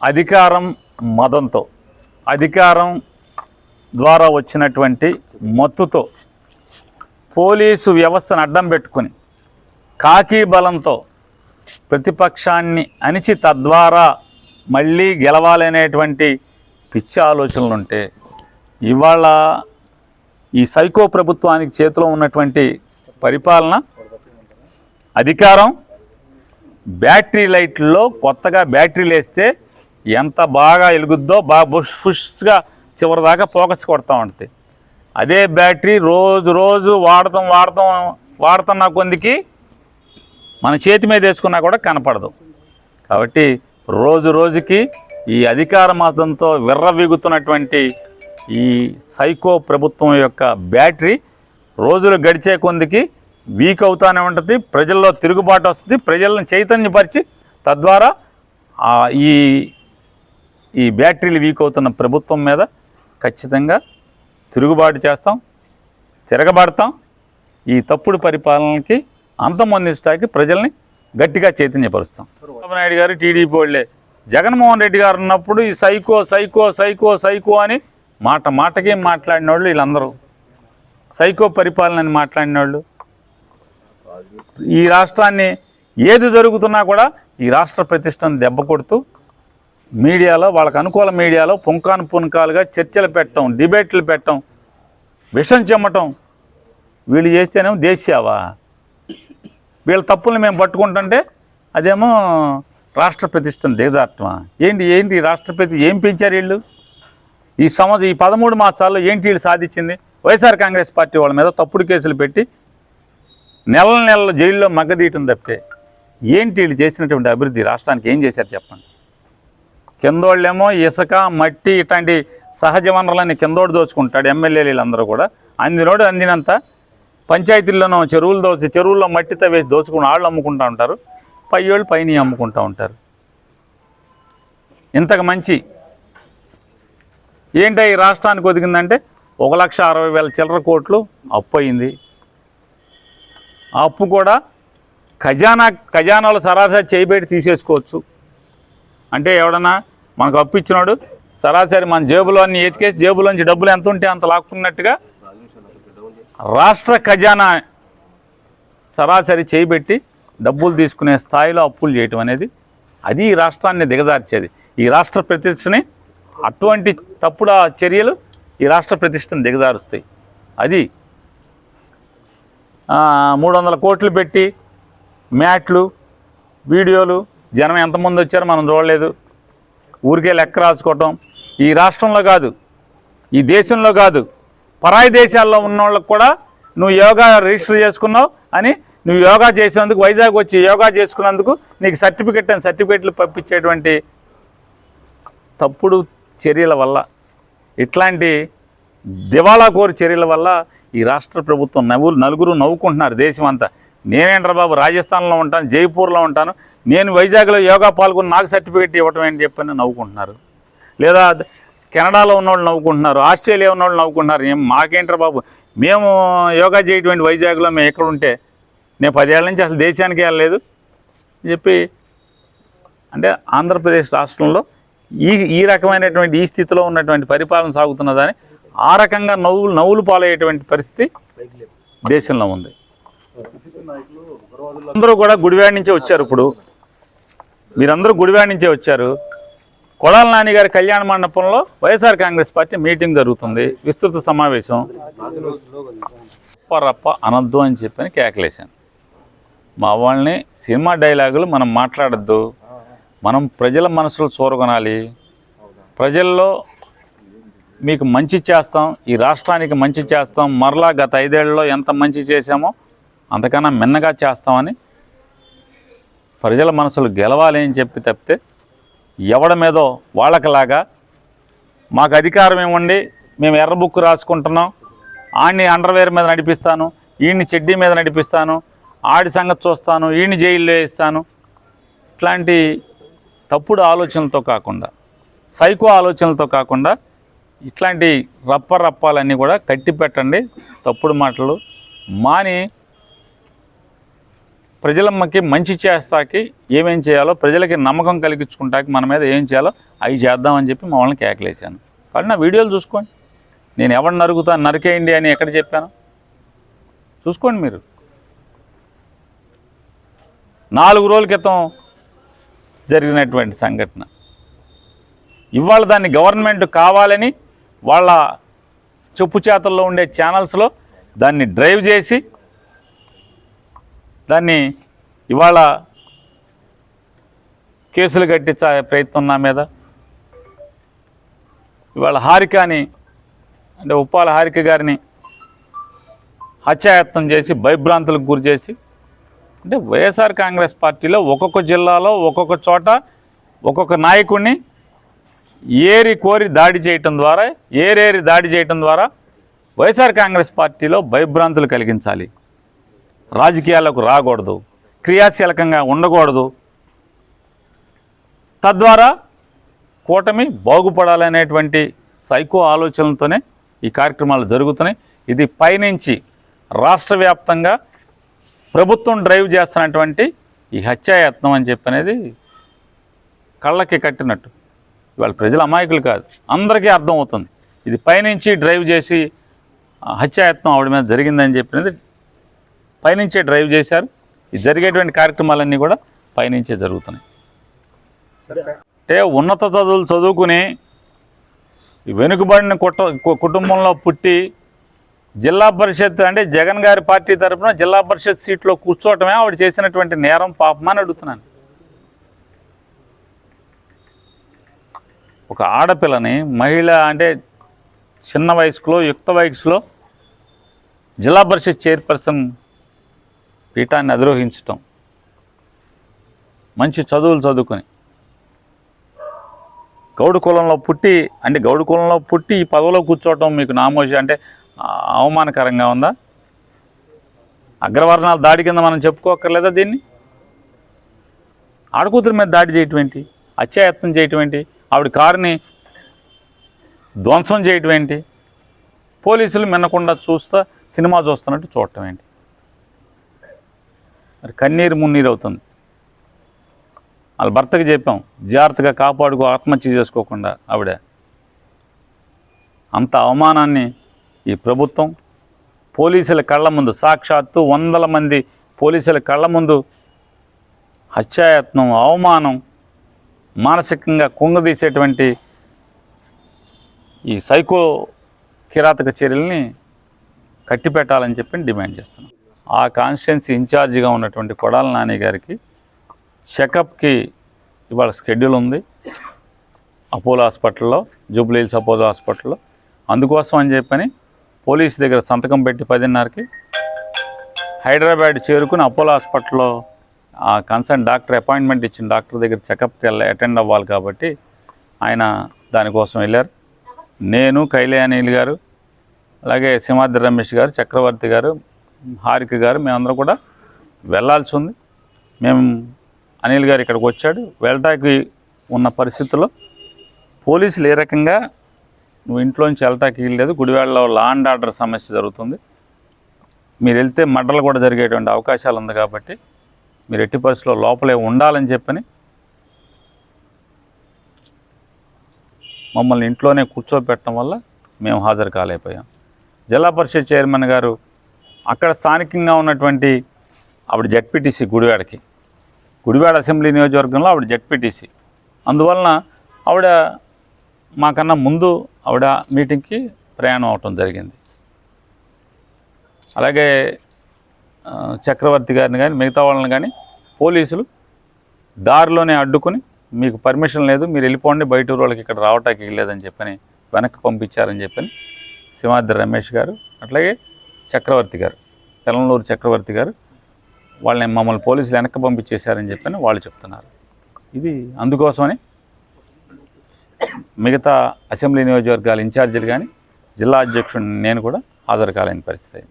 అధికారం మదంతో అధికారం ద్వారా వచ్చినటువంటి మత్తుతో పోలీసు వ్యవస్థను అడ్డం పెట్టుకుని కాకి బలంతో ప్రతిపక్షాన్ని అణిచి తద్వారా మళ్ళీ గెలవాలనేటువంటి పిచ్చి ఆలోచనలు ఉంటే ఇవాళ ఈ సైకో ప్రభుత్వానికి చేతిలో ఉన్నటువంటి పరిపాలన అధికారం బ్యాటరీ లైట్లో కొత్తగా బ్యాటరీలు వేస్తే ఎంత బాగా వెలుగుద్దో బాగా బుష్ ఫుష్గా చివరిదాకా ఫోకస్ కొడతా ఉంటుంది. అదే బ్యాటరీ రోజు రోజు వాడతాం వాడతాం వాడుతున్న కొందికి మన చేతి మీద వేసుకున్నా కూడా కనపడదు. కాబట్టి రోజు రోజుకి ఈ అధికార మాసంతో విర్రవీగుతున్నటువంటి ఈ సైకో ప్రభుత్వం యొక్క బ్యాటరీ రోజులు గడిచే కొందికి వీక్ అవుతానే ఉంటుంది ప్రజల్లో తిరుగుబాటు వస్తుంది ప్రజలను చైతన్యపరిచి తద్వారా ఈ ఈ బ్యాటరీలు వీక్ అవుతున్న ప్రభుత్వం మీద ఖచ్చితంగా తిరుగుబాటు చేస్తాం తిరగబడతాం. ఈ తప్పుడు పరిపాలనకి అంతమొందించడానికి ప్రజల్ని గట్టిగా చైతన్యపరుస్తాం. చంద్రబాబు నాయుడు గారు టీడీపీ వాళ్ళే. జగన్మోహన్ రెడ్డి గారు ఉన్నప్పుడు ఈ సైకో సైకో సైకో సైకో అని మాట మాటకి మాట్లాడిన వాళ్ళు వీళ్ళందరూ. సైకో పరిపాలన అని మాట్లాడిన వాళ్ళు. ఈ రాష్ట్రాన్ని ఏది జరుగుతున్నా కూడా ఈ రాష్ట్ర ప్రతిష్టను దెబ్బ కొడుతూ మీడియాలో వాళ్ళకు అనుకూల మీడియాలో పుంకాను పుంకాలుగా చర్చలు పెట్టడం డిబేట్లు పెట్టడం విషం చెమ్మటం. వీళ్ళు చేస్తేనేమో దేశావా వీళ్ళ తప్పుల్ని మేము పట్టుకుంటుంటే అదేమో రాష్ట్ర ప్రతిష్టను ఏంటి ఏంటి రాష్ట్రపతి ఏం పెంచారు వీళ్ళు? ఈ సమాజం ఈ పదమూడు మాసాల్లో ఏంటి వీళ్ళు సాధించింది? వైఎస్ఆర్ కాంగ్రెస్ పార్టీ వాళ్ళ మీద తప్పుడు కేసులు పెట్టి నెల నెలల జైల్లో మగ్గదీయటం తప్పితే ఏంటి వీళ్ళు చేసినటువంటి అభివృద్ధి? రాష్ట్రానికి ఏం చేశారు చెప్పండి. కిందోళ్ళేమో ఇసుక మట్టి ఇట్లాంటి సహజ వనరులని కిందోడు దోచుకుంటాడు ఎమ్మెల్యేలు వీళ్ళందరూ కూడా. అందినోడు అందినంత పంచాయతీల్లోనూ చెరువులు దోచి చెరువుల్లో మట్టి తవ్వేసి దోచుకుని వాళ్ళు అమ్ముకుంటూ ఉంటారు. పై వాళ్ళు పైన అమ్ముకుంటూ ఉంటారు. ఇంతకు మంచి ఏంటి ఈ రాష్ట్రానికి ఒదిగిందంటే ఒక లక్ష అరవై వేల చిల్లర కోట్లు అప్పు అయింది. ఆ అప్పు కూడా ఖజానా ఖజానాలు సరాసరి చేయబెట్టి తీసేసుకోవచ్చు. అంటే ఎవడన్నా మనకు అప్పు ఇచ్చినాడు. సరాసరి మన జేబులో అన్ని ఎతికేసి జేబులోంచి డబ్బులు ఎంత ఉంటే అంత లాక్కున్నట్టుగా రాష్ట్ర ఖజానా సరాసరి చేయిబెట్టి డబ్బులు తీసుకునే స్థాయిలో అప్పులు చేయటం అనేది అది ఈ రాష్ట్రాన్ని దిగజార్చేది. ఈ రాష్ట్ర ప్రతిష్టని అటువంటి తప్పుడు చర్యలు ఈ రాష్ట్ర ప్రతిష్టను దిగజారుస్తాయి. అది మూడు వందల కోట్లు పెట్టి మ్యాట్లు వీడియోలు జనం ఎంతమంది వచ్చారో మనం చూడలేదు. ఊరికే లెక్క రాసుకోవటం. ఈ రాష్ట్రంలో కాదు ఈ దేశంలో కాదు పరాయి దేశాల్లో ఉన్న వాళ్ళకు కూడా నువ్వు యోగా రిజిస్టర్ చేసుకున్నావు అని నువ్వు యోగా చేసినందుకు వైజాగ్ వచ్చి యోగా చేసుకున్నందుకు నీకు సర్టిఫికెట్ అని సర్టిఫికెట్లు పంపించేటువంటి తప్పుడు చర్యల వల్ల ఇట్లాంటి దివాళా కోరి చర్యల వల్ల ఈ రాష్ట్ర ప్రభుత్వం నవ్వు నలుగురు నవ్వుకుంటున్నారు దేశం అంతా నేనేంట్రా బాబు? రాజస్థాన్లో ఉంటాను జైపూర్లో ఉంటాను. నేను వైజాగ్లో యోగా పాల్గొని నాకు సర్టిఫికేట్ ఇవ్వటం ఏంటి చెప్పని నవ్వుకుంటున్నారు. లేదా కెనడాలో ఉన్నవాళ్ళు నవ్వుకుంటున్నారు ఆస్ట్రేలియా ఉన్నవాళ్ళు నవ్వుకుంటున్నారు. ఏం మాకేంట్రా బాబు? మేము యోగా చేయటువంటి వైజాగ్లో మేము ఎక్కడ ఉంటే నేను పదేళ్ళ నుంచి అసలు దేశానికి వెళ్ళలేదు. అని చెప్పి అంటే ఆంధ్రప్రదేశ్ రాష్ట్రంలో ఈ ఈ రకమైనటువంటి ఈ స్థితిలో ఉన్నటువంటి పరిపాలన సాగుతున్నదని ఆ రకంగా నవ్వులు నవ్వులు పాలయ్యేటువంటి పరిస్థితి దేశంలో ఉంది. అందరూ కూడా గుడివాడ నుంచే వచ్చారు ఇప్పుడు. మీరందరూ గుడివాడ నుంచే వచ్చారు. కొడాల నాని గారి కళ్యాణ మండపంలో వైఎస్ఆర్ కాంగ్రెస్ పార్టీ మీటింగ్ జరుగుతుంది. విస్తృత సమావేశం. అప్పరప్ప అనద్దు అని చెప్పని కేకలేశాను. మా వాళ్ళని సినిమా డైలాగులు మనం మాట్లాడద్దు. మనం ప్రజల మనసులు చూరగొనాలి. ప్రజల్లో మీకు మంచి చేస్తాం. ఈ రాష్ట్రానికి మంచి చేస్తాం. మరలా గత ఐదేళ్ళలో ఎంత మంచి చేశామో అంతకన్నా మిన్నగా చేస్తామని ప్రజల మనసులు గెలవాలి అని చెప్పి తప్పితే ఎవడ మీదో వాళ్ళకిలాగా మాకు అధికారం ఇవ్వండి మేము ఎర్ర బుక్ రాసుకుంటున్నాం ఆడిని అండర్వేర్ మీద నడిపిస్తాను ఈయన్ని చెడ్డీ మీద నడిపిస్తాను ఆడి సంగతి చూస్తాను ఈయన్ని జైల్లో వేస్తాను. ఇట్లాంటి తప్పుడు ఆలోచనలతో కాకుండా సైకో ఆలోచనలతో కాకుండా ఇట్లాంటి రప్ప రప్పాలన్నీ కూడా కట్టి పెట్టండి తప్పుడు మాటలు మాని ప్రజలమ్మకి మంచి చేస్తాకి ఏమేం చేయాలో ప్రజలకి నమ్మకం కలిగించుకుంటాకి మన మీద ఏం చేయాలో అవి చేద్దామని చెప్పి మమ్మల్ని కేకలేశాను. కానీ నా వీడియోలు చూసుకోండి. నేను ఎవరిని నరుగుతాను నరికేయండి అని ఎక్కడ చెప్పాను? చూసుకోండి మీరు. నాలుగు రోజుల క్రితం జరిగినటువంటి సంఘటన. ఇవాళ దాన్ని గవర్నమెంట్ కావాలని వాళ్ళ చెప్పు చేతల్లో ఉండే ఛానల్స్లో దాన్ని డ్రైవ్ చేసి దాన్ని ఇవాళ కేసులు కట్టించే ప్రయత్నం నా మీద. ఇవాళ హారికని అంటే ఉప్పాల హారిక గారిని హత్యాయత్నం చేసి భయభ్రాంతులకు గురి చేసి అంటే వైఎస్ఆర్ కాంగ్రెస్ పార్టీలో ఒక్కొక్క జిల్లాలో ఒక్కొక్క చోట ఒక్కొక్క నాయకుడిని ఏరి కోరి దాడి చేయటం ద్వారా ఏరేరి దాడి చేయటం ద్వారా వైఎస్ఆర్ కాంగ్రెస్ పార్టీలో భయభ్రాంతులు కలిగించాలి. రాజకీయాలకు రాకూడదు క్రియాశీలకంగా ఉండకూడదు. తద్వారా కూటమి బాగుపడాలనేటువంటి సైకో ఆలోచనలతోనే ఈ కార్యక్రమాలు జరుగుతున్నాయి. ఇది పైనుంచి రాష్ట్ర వ్యాప్తంగా ప్రభుత్వం డ్రైవ్ చేస్తున్నటువంటి ఈ హత్యాయత్నం అని చెప్పి అనేది కళ్ళకి కట్టినట్టు. ఇవాళ ప్రజలు అమాయకులు కాదు అందరికీ అర్థమవుతుంది. ఇది పైనుంచి డ్రైవ్ చేసి హత్యాయత్నం ఆవిడ మీద జరిగిందని చెప్పినది పైనుంచే డ్రైవ్ చేశారు. ఇది జరిగేటువంటి కార్యక్రమాలన్నీ కూడా పైనుంచే జరుగుతున్నాయి. అంటే ఉన్నత చదువులు చదువుకుని ఈ వెనుకబడిన కుట కుటుంబంలో పుట్టి జిల్లా పరిషత్ అంటే జగన్ గారి పార్టీ తరఫున జిల్లా పరిషత్ సీట్లో కూర్చోవటమే ఆవిడ చేసినటువంటి నేరం పాపమని అడుగుతున్నాను. ఒక ఆడపిల్లని మహిళ అంటే చిన్న వయసులో యుక్త వయసులో జిల్లా పరిషత్ చైర్పర్సన్ పీఠాన్ని అధిరోహించటం. మంచి చదువులు చదువుకొని. గౌడు కులంలో పుట్టి అంటే గౌడు కులంలో పుట్టి ఈ పదవిలో కూర్చోవటం మీకు నామోషి అంటే అవమానకరంగా ఉందా? అగ్రవర్ణాల దాడి కింద మనం చెప్పుకోక్కర్లేదా దీన్ని? ఆడకూతురు మీద దాడి చేయటమేంటి ఏంటి? హత్యాయత్నం ఆవిడ కారుని ధ్వంసం చేయటమేంటి పోలీసులు మిన్నకుండా చూస్తా సినిమా చూస్తున్నట్టు చూడటం ఏంటి? మరి కన్నీరు మున్నీరు అవుతుంది. వాళ్ళ భర్తకి చెప్పాం జాగ్రత్తగా కాపాడుకో ఆత్మహత్య చేసుకోకుండా ఆవిడ. అంత అవమానాన్ని ఈ ప్రభుత్వం పోలీసుల కళ్ళ ముందు సాక్షాత్తు వందల మంది పోలీసుల కళ్ళ ముందు హత్యాయత్నం అవమానం మానసికంగా కుంగదీసేటువంటి ఈ సైకో కిరాతక చర్యల్ని కట్టిపెట్టాలని చెప్పి డిమాండ్ చేస్తున్నాం. ఆ కాన్స్టిట్యున్సీ ఇన్ఛార్జిగా ఉన్నటువంటి కొడాల నాని గారికి చెకప్కి ఇవాళ షెడ్యూల్ ఉంది. అపోలో హాస్పిటల్లో జూబ్లీహిల్స్ అపోలో హాస్పిటల్లో. అందుకోసం అని చెప్పని పోలీస్ దగ్గర సంతకం పెట్టి పదిన్నరకి హైదరాబాద్ చేరుకుని అపోలో హాస్పిటల్లో ఆ కన్సర్న్ డాక్టర్ అపాయింట్మెంట్ ఇచ్చిన డాక్టర్ దగ్గర చెకప్కి వెళ్ళి అటెండ్ అవ్వాలి కాబట్టి ఆయన దానికోసం వెళ్ళారు. నేను కైలే గారు అలాగే సింహాద్రి రమేష్ గారు చక్రవర్తి గారు హారిక గారు మేమందరం కూడా వెళ్ళాల్సి ఉంది. మేము అనిల్ గారు ఇక్కడికి వచ్చాడు. వెళ్ళటానికి ఉన్న పరిస్థితుల్లో పోలీసులు ఏ రకంగా నువ్వు ఇంట్లోంచి వెళ్ళటానికి వీల్లేదు. గుడివాడలో లా అండ్ ఆర్డర్ సమస్య జరుగుతుంది. మీరు వెళ్తే మడ్డలు కూడా జరిగేటువంటి అవకాశాలు ఉంది కాబట్టి మీరు ఎట్టి పరిస్థితుల్లో లోపలే ఉండాలని చెప్పని మమ్మల్ని ఇంట్లోనే కూర్చోబెట్టడం వల్ల మేము హాజరు కాలేకపోయాం. జిల్లా పరిషత్ చైర్మన్ గారు అక్కడ స్థానికంగా ఉన్నటువంటి ఆవిడ జడ్పీటీసీ గుడివాడకి. గుడివాడ అసెంబ్లీ నియోజకవర్గంలో ఆవిడ జడ్పీటీసీ. అందువలన ఆవిడ మాకన్నా ముందు ఆవిడ మీటింగ్కి ప్రయాణం అవటం జరిగింది. అలాగే చక్రవర్తి గారిని కానీ మిగతా వాళ్ళని కానీ పోలీసులు దారిలోనే అడ్డుకుని మీకు పర్మిషన్ లేదు మీరు వెళ్ళిపోండి బయట వాళ్ళకి ఇక్కడ రావటానికి లేదని చెప్పని వెనక్కి పంపించారని చెప్పని సింహాద్రి రమేష్ గారు అట్లాగే చక్రవర్తి గారు తెలంలూరు చక్రవర్తి గారు వాళ్ళని మమ్మల్ని పోలీసులు వెనక్కి పంపించేశారని చెప్పని వాళ్ళు చెప్తున్నారు. ఇది అందుకోసమని మిగతా అసెంబ్లీ నియోజకవర్గాల ఇన్ఛార్జీలు కానీ జిల్లా అధ్యక్షుడిని నేను కూడా హాజరు కాలేని పరిస్థితి.